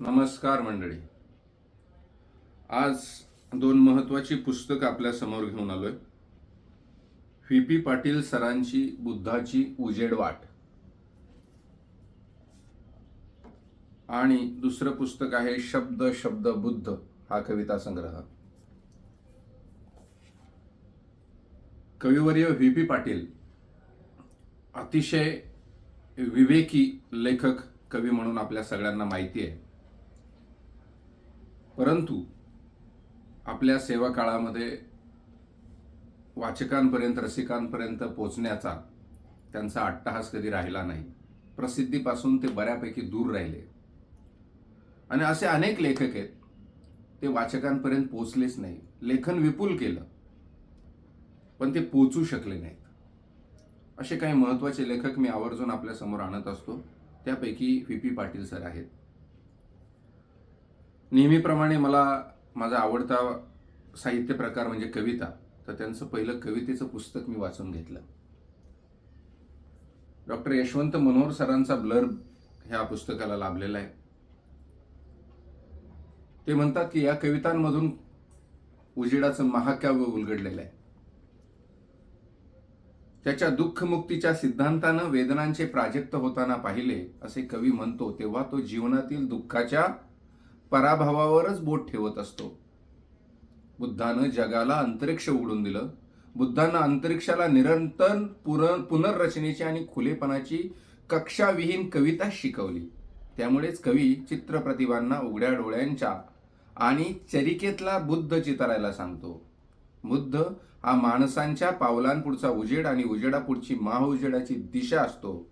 नमस्कार मंडळी. आज दोन महत्त्वाची पुस्तकं आपल्यासमोर घेऊन आलोय. व्ही. पी. पाटील सरांची बुद्धाची उजेडवाट आणि दुसरं पुस्तक आहे शब्द शब्द बुद्ध हा कविता संग्रह. कविवर्य व्ही. पी. पाटील अतिशय विवेकी लेखक कवी म्हणून आपल्या सगळ्यांना माहिती आहे. परंतु आपल्या सेवा काळामध्ये वाचकांपर्यंत रसिकांपर्यंत पोचण्याचा त्यांचा अट्टहास कधी राहिला नाही. प्रसिद्धीपासून ते बऱ्यापैकी दूर राहिले. आणि असे अनेक लेखक आहेत ते वाचकांपर्यंत पोचलेच नाही. लेखन विपुल केलं पण ते पोचू शकले नाहीत. असे काही महत्त्वाचे लेखक मी आवर्जून आपल्यासमोर आणत असतो. त्यापैकी व्ही पी पाटील सर आहेत. नेहमीप्रमाणे मला माझा आवडता साहित्य प्रकार म्हणजे कविता. तर त्यांचं पहिलं कवितेचं पुस्तक मी वाचून घेतलं. डॉक्टर यशवंत मनोहर सरांचा ब्लर्ब ह्या पुस्तकाला लाभलेला आहे. ते म्हणतात की या कवितांमधून उजेडाचं महाकाव्य उलगडलेलं आहे. त्याच्या दुःखमुक्तीच्या सिद्धांतानं वेदनांचे प्राजक्त होताना पाहिले असे कवी म्हणतो तेव्हा तो जीवनातील दुःखाच्या पराभवावरच बोट ठेवत असतो. बुद्धानं जगाला अंतरिक्ष उघडून दिलं. बुद्धांना अंतरिक्षाला निरंतर पुर- पुनर्रचनेची आणि खुलेपणाची कक्षाविहीन कविता शिकवली. त्यामुळेच कवी चित्रप्रतिभांना उघड्या डोळ्यांच्या आणि चरिकेतला बुद्ध चितारायला सांगतो. बुद्ध हा माणसांच्या पावलांपुढचा उजेड आणि उजेडापुढची महाउजेडाची दिशा असतो.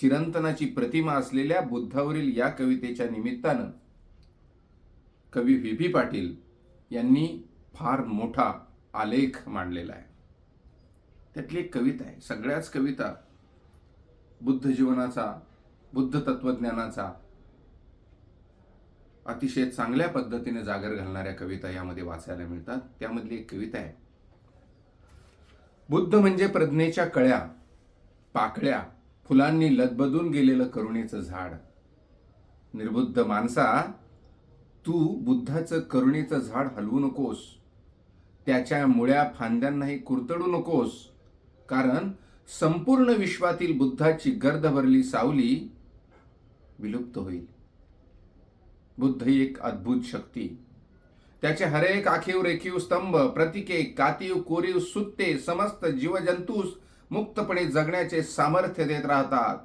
चिरंतनाची प्रतिमा असलेल्या बुद्धावरील या कवितेच्या निमित्तानं कवी व्ही. पी. पाटील यांनी फार मोठा आलेख मांडलेला आहे. त्यातली एक कविता आहे. सगळ्याच कविता बुद्ध जीवनाचा बुद्ध तत्वज्ञानाचा अतिशय चांगल्या पद्धतीने जागर घालणाऱ्या कविता यामध्ये वाचायला मिळतात. त्यामधली एक कविता आहे. बुद्ध म्हणजे प्रज्ञेच्या कळ्या पाकळ्या फुलांनी लदबदून गेलेलं करुणेचं झाड. निर्बुद्ध माणसा तू बुद्धाचं करुणेचं झाड हलवू नकोस. त्याच्या मुळ्या फांद्यांनाही कुरतडू नकोस. कारण संपूर्ण विश्वातील बुद्धाची गर्द भरली सावली विलुप्त होईल. बुद्ध ही एक अद्भुत शक्ती. त्याचे हरेक आखीव रेखीव स्तंभ प्रतिके कातीव कोरीव सुत्ते समस्त जीवजंतूस मुक्तपणे जगण्याचे सामर्थ्य देत राहतात.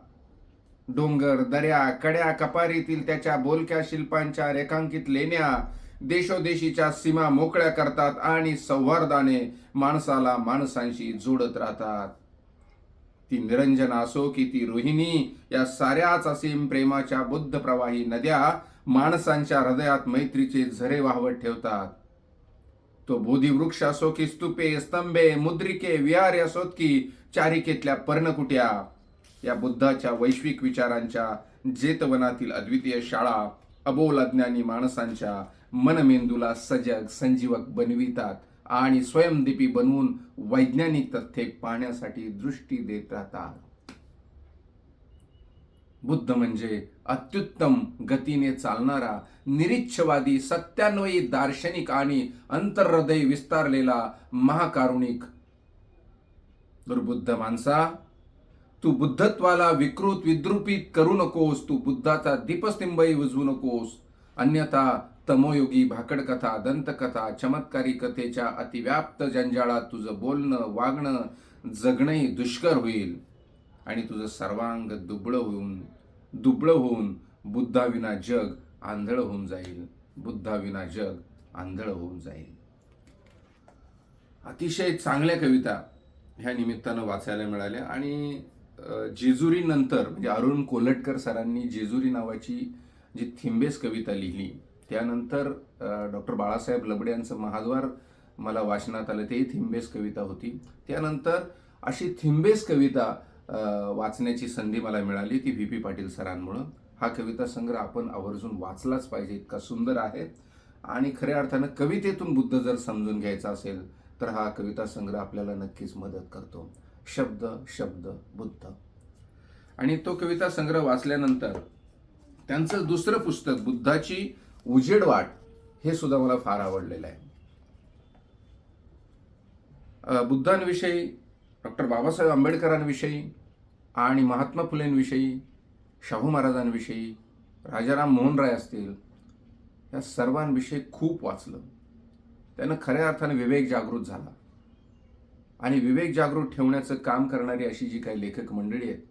डोंगर दऱ्या कड्या कपारीतील त्याच्या बोलक्या शिल्पांच्या रेखांकित लेण्या देशोदेशीच्या सीमा मोकळ्या करतात आणि सौहार्दाने माणसाला माणसांशी जोडत राहतात. ती निरंजना असो की ती रोहिणी या साऱ्याच असीम प्रेमाच्या बुद्ध प्रवाही नद्या माणसांच्या हृदयात मैत्रीचे झरे वाहवत ठेवतात. तो बोधिवृक्ष असो की स्तूपे स्तंभे मुद्रिके विहारे असोत की चारिकेतल्या पर्णकुट्या. या बुद्धाच्या वैश्विक विचारांच्या जेतवनातील अद्वितीय शाळा अबोल अज्ञानी माणसांच्या मनमेंदूला सजग संजीवक बनवितात आणि स्वयंदीपी बनवून वैज्ञानिक तथ्ये पाहण्यासाठी दृष्टी देत राहतात. बुद्ध म्हणजे अत्युत्तम गतीने चालणारा निरीच्छवादी सत्यान्वयी दार्शनिक आणि अंतर्हृदय विस्तारलेला महाकारुणिक. दुर्बुद्ध माणसा तू बुद्धत्वाला विकृत विद्रुपित करू नकोस. तू बुद्धाचा दीपस्तंभही उजवू नकोस. अन्यथा तमोयोगी भाकडकथा दंतकथा चमत्कारी कथेच्या अतिव्याप्त जंजाळात तुझं बोलणं वागणं जगणंही दुष्कर होईल. आणि तुझं सर्वांग दुबळं होऊन दुबळं होऊन बुद्धाविना जग आंधळ होऊन जाईल. बुद्धाविना जग आंधळ होऊन जाईल. अतिशय चांगल्या कविता ह्या निमित्तानं वाचायला मिळाल्या आणि जेजुरीनंतर जेजुरी नंतर म्हणजे अरुण कोलटकर सरांनी जेजुरी नावाची जी थिंबेस कविता लिहिली त्यानंतर डॉक्टर बाळासाहेब लबडे यांचं महाद्वार मला वाचनात आलं ते थिंबेस कविता होती. त्यानंतर अशी थिंबेस कविता वाचण्याची संधी मला मिळाली ती व्ही पी पाटील सरांमुळं. हा कविता संग्रह आपण आवर्जून वाचलाच पाहिजे इतका सुंदर आहे. आणि खऱ्या अर्थानं कवितेतून बुद्ध जर समजून घ्यायचा असेल तर हा कविता संग्रह आपल्याला नक्कीच मदत करतो. शब्द शब्द बुद्ध. आणि तो कविता संग्रह वाचल्यानंतर त्यांचं दुसरं पुस्तक बुद्धाची उजेडवाट हे सुद्धा मला फार आवडलेलं आहे. बुद्धांविषयी डॉक्टर बाबासाहेब आंबेडकरांविषयी आणि महात्मा फुलेंविषयी शाहू महाराजांविषयी राजाराम मोहन राय असतील या सर्वांविषयी खूप वाचलं. त्यानं खऱ्या अर्थाने विवेक जागृत झाला. आणि विवेक जागृत ठेवण्याचं काम करणारी अशी जी काही लेखक मंडळी आहेत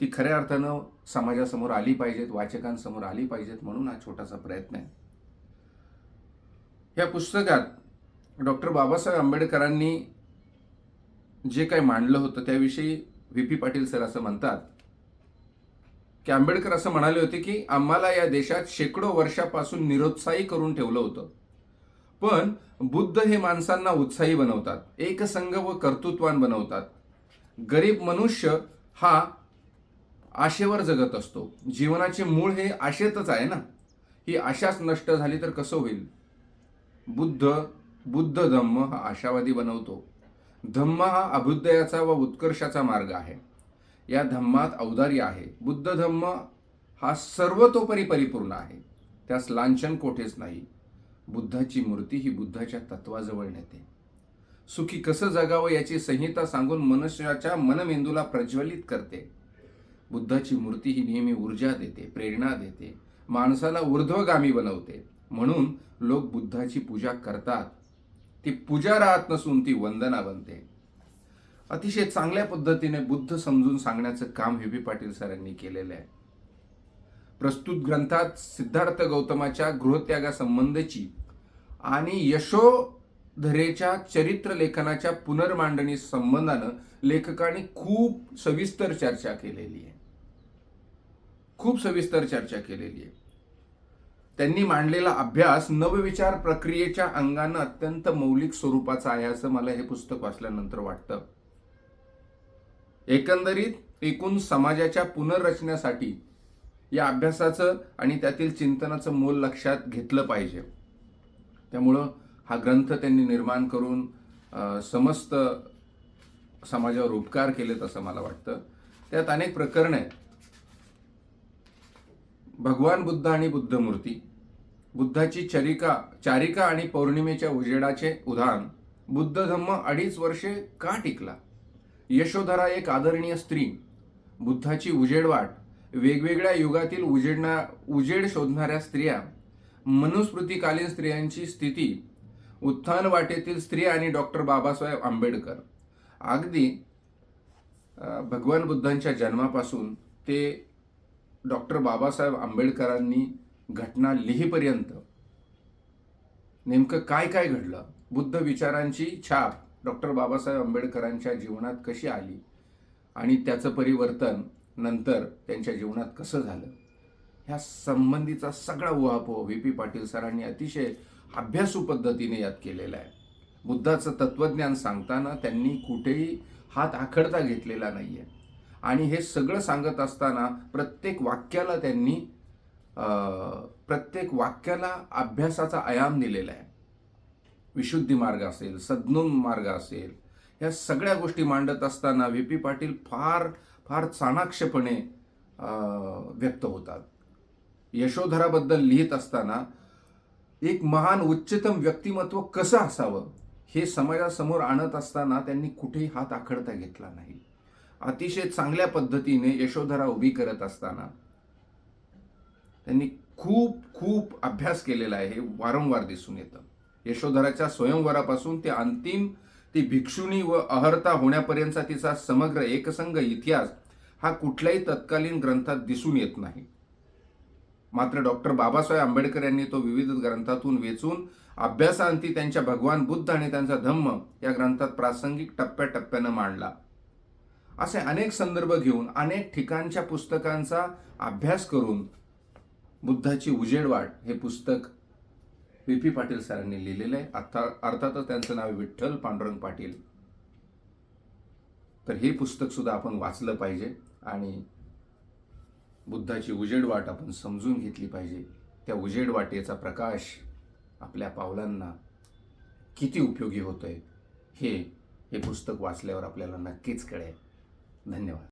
ती खऱ्या अर्थानं समाजासमोर आली पाहिजेत वाचकांसमोर आली पाहिजेत म्हणून हा छोटासा प्रयत्न आहे. या पुस्तकात डॉक्टर बाबासाहेब आंबेडकरांनी जे काही मांडलं होतं त्याविषयी व्ही पी पाटील सर असं म्हणतात की आंबेडकर असं म्हणाले होते की आम्हाला या देशात शेकडो वर्षापासून निरुत्साही करून ठेवलं होतं. पण बुद्ध हे माणसांना उत्साही बनवतात एकसंग व कर्तृत्वान बनवतात. गरीब मनुष्य हा आशेवर जगत असतो. जीवनाचे मूळ हे आशेतच आहे ना? ही आशाच नष्ट झाली तर कसं होईल? बुद्ध बुद्ध धम्म हा आशावादी बनवतो. धम्म हा अभ्युदयाचा व उत्कर्षाचा मार्ग आहे. या धम्मात औदार्य आहे. बुद्ध धम्म हा सर्वतोपरी परिपूर्ण आहे. त्यास लांछन कोठेच नाही. बुद्धाची मूर्ती ही बुद्धाच्या तत्वाजवळ नेते. सुखी कसं जगावं याची संहिता सांगून मनुष्याच्या मनमेंदूला प्रज्वलित करते. बुद्धाची मूर्ती ही नेहमी ऊर्जा देते प्रेरणा देते माणसाला ऊर्ध्वगामी बनवते. म्हणून लोक बुद्धाची पूजा करतात. ती पूजा राहत नसून ती वंदना बनते. अतिशय चांगल्या पद्धतीने बुद्ध समजून सांगण्याचं काम व्ही. पी. पाटील सरांनी केलेलं आहे. प्रस्तुत ग्रंथात सिद्धार्थ गौतमाच्या गृहत्यागासंबंधीची आणि यशोधरेच्या चरित्र लेखनाच्या पुनर्मांडणी संबंधानं लेखकाने खूप सविस्तर चर्चा केलेली आहे. खूप सविस्तर चर्चा केलेली आहे. त्यांनी मांडलेला अभ्यास नवविचार प्रक्रियेच्या अंगानं अत्यंत मौलिक स्वरूपाचा आहे असं मला हे पुस्तक वाचल्यानंतर वाटतं. एकंदरीत एकूण समाजाच्या पुनर्रचनेसाठी या अभ्यासाचं आणि त्यातील चिंतनाचं मोल लक्षात घेतलं पाहिजे. त्यामुळं हा ग्रंथ त्यांनी निर्माण करून समस्त समाजावर उपकार केलेत असं मला वाटतं. त्यात अनेक प्रकरणं आहेत. भगवान बुद्ध आणि बुद्धमूर्ती. बुद्धाची चरिका चारिका आणि पौर्णिमेच्या उजेडाचे उदाहरण. बुद्ध धम्म अडीच वर्षे का टिकला? यशोधरा एक आदरणीय स्त्री. बुद्धाची उजेडवाट. वेगवेगळ्या युगातील उजेडणा उजेड शोधणाऱ्या स्त्रिया. मनुस्मृतीकालीन स्त्रियांची स्थिती उत्थान वाटेतील स्त्री आणि डॉक्टर बाबासाहेब आंबेडकर. अगदी भगवान बुद्धांच्या जन्मापासून ते डॉक्टर बाबासाहेब आंबेडकरांनी घटना लिहीपर्यंत नेमकं काय काय घडलं? बुद्ध विचारांची छाप डॉक्टर बाबासाहेब आंबेडकरांच्या जीवनात कशी आली? आणि त्याचं परिवर्तन नंतर त्यांच्या जीवनात कसं झालं? ह्या संबंधीचा सगळा उहापोह व्ही पी पाटील सरांनी अतिशय अभ्यासू पद्धतीने यात केलेला आहे. बुद्धाचं तत्वज्ञान सांगताना त्यांनी कुठेही हात आखडता घेतलेला नाही आहे आणि हे सगळं सांगत असताना प्रत्येक वाक्याला त्यांनी प्रत्येक वाक्याला अभ्यासाचा आयाम दिलेला आहे. विशुद्धी मार्ग असेल सद्गुण मार्ग असेल ह्या सगळ्या गोष्टी मांडत असताना व्ही पी पाटील फार फार चाणाक्षपणे व्यक्त होतात. यशोधराबद्दल लिहित असताना एक महान उच्चतम व्यक्तिमत्व कसं असावं हे समाजासमोर आणत असताना त्यांनी कुठेही हात आखडता घेतला नाही. अतिशय चांगल्या पद्धतीने यशोधरा उभी करत असताना त्यांनी खूप खूप अभ्यास केलेला आहे हे वारंवार दिसून येतं. यशोधराच्या स्वयंवरापासून ते अंतिम ती भिक्षुणी व अहर्ता होण्यापर्यंतचा तिचा समग्र एकसंग इतिहास हा कुठल्याही तत्कालीन ग्रंथात दिसून येत नाही. मात्र डॉक्टर बाबासाहेब आंबेडकर यांनी तो विविध ग्रंथातून वेचून अभ्यासांती त्यांच्या भगवान बुद्ध आणि त्यांचा धम्म या ग्रंथात प्रासंगिक टप्प्याटप्प्यानं मांडला. असे अनेक संदर्भ घेऊन अनेक ठिकाणच्या पुस्तकांचा अभ्यास करून बुद्धाची उजेडवाट हे पुस्तक पी पी. पाटील सरांनी लिहिलेलं आहे. आता अर्थातच त्यांचं नाव विठ्ठल पांडुरंग पाटील. तर हे पुस्तक सुद्धा आपण वाचलं पाहिजे आणि बुद्धाची उजेडवाट आपण समजून घेतली पाहिजे. त्या उजेडवाटेचा प्रकाश आपल्या पावलांना किती उपयोगी होतोय हे हे पुस्तक वाचल्यावर आपल्याला नक्कीच कळेल. धन्यवाद.